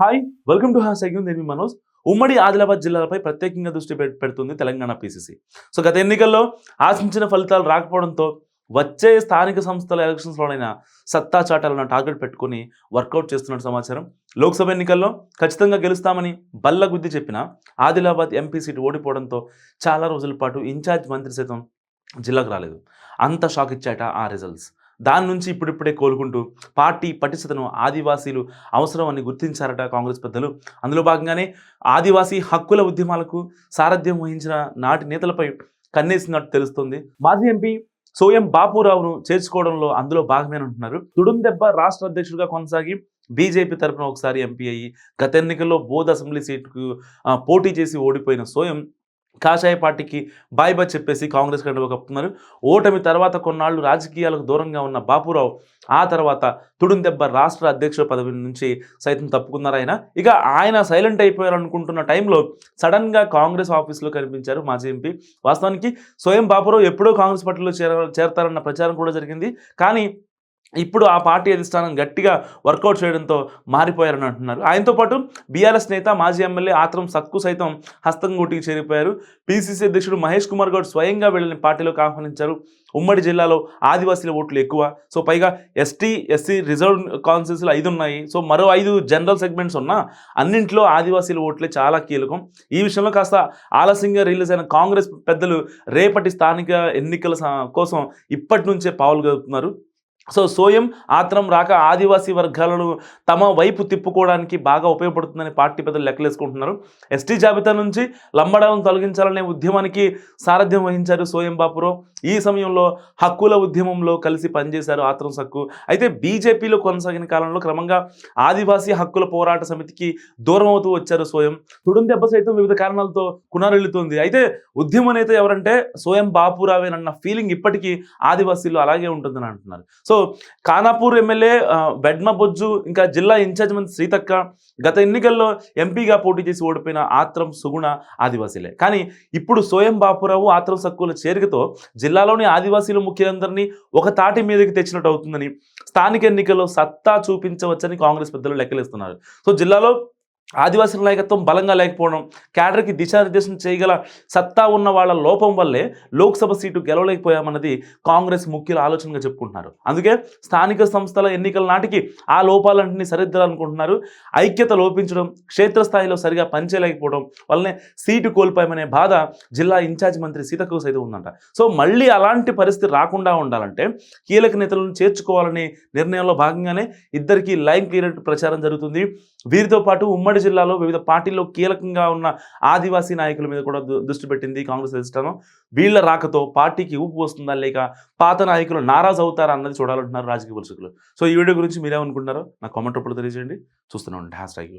Hi welcome to హాస్ అగ్యూన్ నేను మనోజ్. ఉమ్మడి ఆదిలాబాద్ జిల్లాలపై ప్రత్యేకంగా దృష్టి పెడుతుంది తెలంగాణ పీసీసీ సో గత ఎన్నికల్లో ఆశించిన ఫలితాలు రాకపోవడంతో వచ్చే స్థానిక సంస్థల ఎలక్షన్స్లోనైనా సత్తా చాటాలన్న టార్గెట్ పెట్టుకుని వర్కౌట్ చేస్తున్నట్టు సమాచారం. లోక్సభ ఎన్నికల్లో ఖచ్చితంగా గెలుస్తామని బల్లగుద్ది చెప్పిన ఆదిలాబాద్ ఎంపీ సీటు ఓడిపోవడంతో చాలా రోజుల పాటు ఇన్ఛార్జ్ మంత్రి సైతం జిల్లాకు రాలేదు. అంత షాక్ ఇచ్చాట ఆ రిజల్ట్స్ దాని నుంచి ఇప్పుడిప్పుడే కోలుకుంటూ పార్టీ పటిష్టతను ఆదివాసీలు అవసరం అని గుర్తించారట కాంగ్రెస్ పెద్దలు. అందులో భాగంగానే ఆదివాసీ హక్కుల ఉద్యమాలకు సారథ్యం వహించిన నాటి నేతలపై కన్నేసినట్టు తెలుస్తుంది. మాజీ ఎంపీ సోయం బాపురావును చేర్చుకోవడంలో అందులో భాగమేనంటున్నారు తుడుందెబ్బ రాష్ట్ర అధ్యక్షుడిగా కొనసాగి బీజేపీ తరపున ఒకసారి ఎంపీ అయ్యి గత ఎన్నికల్లో బోధ అసెంబ్లీ సీటుకు పోటీ చేసి ఓడిపోయిన సోయం కాషాయ పార్టీకి బాయ్ బాయ్ చెప్పేసి కాంగ్రెస్ కంటే కప్పుతున్నారు ఓటమి తర్వాత కొన్నాళ్ళు రాజకీయాలకు దూరంగా ఉన్న బాపురావు ఆ తర్వాత తుడుందెబ్బ రాష్ట్ర అధ్యక్షుల పదవి నుంచి సైతం తప్పుకున్నారు ఆయన. ఇక ఆయన సైలెంట్ అయిపోయారనుకుంటున్న టైంలో సడన్గా కాంగ్రెస్ ఆఫీస్లో కనిపించారు మాజీ ఎంపీ. వాస్తవానికి స్వయం బాపురావు ఎప్పుడో కాంగ్రెస్ పార్టీలో చేర చేరతారన్న ప్రచారం కూడా జరిగింది. కానీ ఇప్పుడు ఆ పార్టీ అధిష్టానం గట్టిగా వర్కౌట్ చేయడంతో మారిపోయారని అంటున్నారు. ఆయనతో పాటు బీఆర్ఎస్ నేత మాజీ ఎమ్మెల్యే ఆత్రం సక్కు సైతం హస్తం గుటికి చేరిపోయారు. పీసీసీ అధ్యక్షుడు మహేష్ కుమార్ గౌడ్ స్వయంగా వీళ్ళని పార్టీలోకి ఆహ్వానించారు. ఉమ్మడి జిల్లాలో ఆదివాసీల ఓట్లు ఎక్కువ. సో పైగా ఎస్టీ ఎస్సీ రిజర్వ్ కాన్స్టిట్యూన్సీలు ఐదు ఉన్నాయి. సో మరో ఐదు జనరల్ సెగ్మెంట్స్ ఉన్నా అన్నింటిలో ఆదివాసీల ఓట్లే చాలా కీలకం. ఈ విషయంలో కాస్త ఆలస్యంగా రిలీజ్ అయిన కాంగ్రెస్ పెద్దలు రేపటి స్థానిక ఎన్నికల కోసం ఇప్పటి నుంచే పావులు గడుపుతున్నారు సో సోయం ఆత్రం రాక ఆదివాసీ వర్గాలను తమ వైపు తిప్పుకోవడానికి బాగా ఉపయోగపడుతుందని పార్టీ పెద్దలు లెక్కలేసుకుంటున్నారు. ఎస్టీ జాబితా నుంచి లంబడాలను తొలగించాలనే ఉద్యమానికి సారథ్యం వహించారు సోయం బాపురో. ఈ సమయంలో హక్కుల ఉద్యమంలో కలిసి పనిచేశారు ఆత్రం సక్కు. అయితే బీజేపీలో కొనసాగిన కాలంలో క్రమంగా ఆదివాసీ హక్కుల పోరాట సమితికి దూరం అవుతూ వచ్చారు సోయం తుడుం దెబ్బ సైతం వివిధ కారణాలతో కునారెళ్తుంది అయితే ఉద్యమ నేత ఎవరంటే సోయం బాపురావేనన్న ఫీలింగ్ ఇప్పటికీ ఆదివాసీల్లో అలాగే ఉంటుందని అంటున్నారు. So so Khanapur MLA Vedma Bojju ఇంకా జిల్లా ఇన్ఛార్జ్ మంత్రి సీతక్క గత ఎన్నికల్లో ఎంపీగా పోటీ చేసి ఓడిపోయిన ఆత్రం సుగుణ ఆదివాసీలే. కానీ ఇప్పుడు సోయం బాపురావు ఆత్రం సక్కుల చేరికతో జిల్లాలోని ఆదివాసీలు ముఖ్యులందరినీ ఒక తాటి మీదకి తెచ్చినట్టు అవుతుందని స్థానిక ఎన్నికల్లో సత్తా చూపించవచ్చని కాంగ్రెస్ పెద్దలు లెక్కలేస్తున్నారు. సో జిల్లాలో ఆదివాసీ నాయకత్వం బలంగా లేకపోవడం క్యాడర్కి దిశానిర్దేశం చేయగల సత్తా ఉన్న వాళ్ళ లోపం వల్లే లోక్సభ సీటు గెలవలేకపోయామన్నది కాంగ్రెస్ ముఖ్యుల ఆలోచనగా చెప్పుకుంటున్నారు. అందుకే స్థానిక సంస్థల ఎన్నికల నాటికి ఆ లోపాలన్నింటినీ సరిదిద్దాలనుకుంటున్నారు. ఐక్యత లోపించడం క్షేత్రస్థాయిలో సరిగా పనిచేయలేకపోవడం వల్లనే సీటు కోల్పోయామనే బాధ జిల్లా ఇన్ఛార్జ్ మంత్రి సీతకు సైతం ఉందంట. సో మళ్ళీ అలాంటి పరిస్థితి రాకుండా ఉండాలంటే కీలక నేతలను చేర్చుకోవాలనే నిర్ణయంలో భాగంగానే ఇద్దరికి లైన్ క్లియర్ ప్రచారం జరుగుతుంది. వీరితో పాటు ఉమ్మడి జిల్లాలో వివిధ పార్టీల్లో కీలకంగా ఉన్న ఆదివాసీ నాయకుల మీద కూడా దృష్టి పెట్టింది కాంగ్రెస్ అధిష్టానం. వీళ్ళ రాకతో పార్టీకి ఊపు వస్తుందా లేక పాత నాయకులు నారాజు అవుతారా అన్నది చూడాలంటున్నారు రాజకీయ విమర్శకులు. సో ఈ వీడియో గురించి మీరేమనుకుంటున్నారో నా కామెంట్ రూపంలో తెలియజేయండి. చూస్తూనే ఉండండి హ్యాష్ ట్యాగ్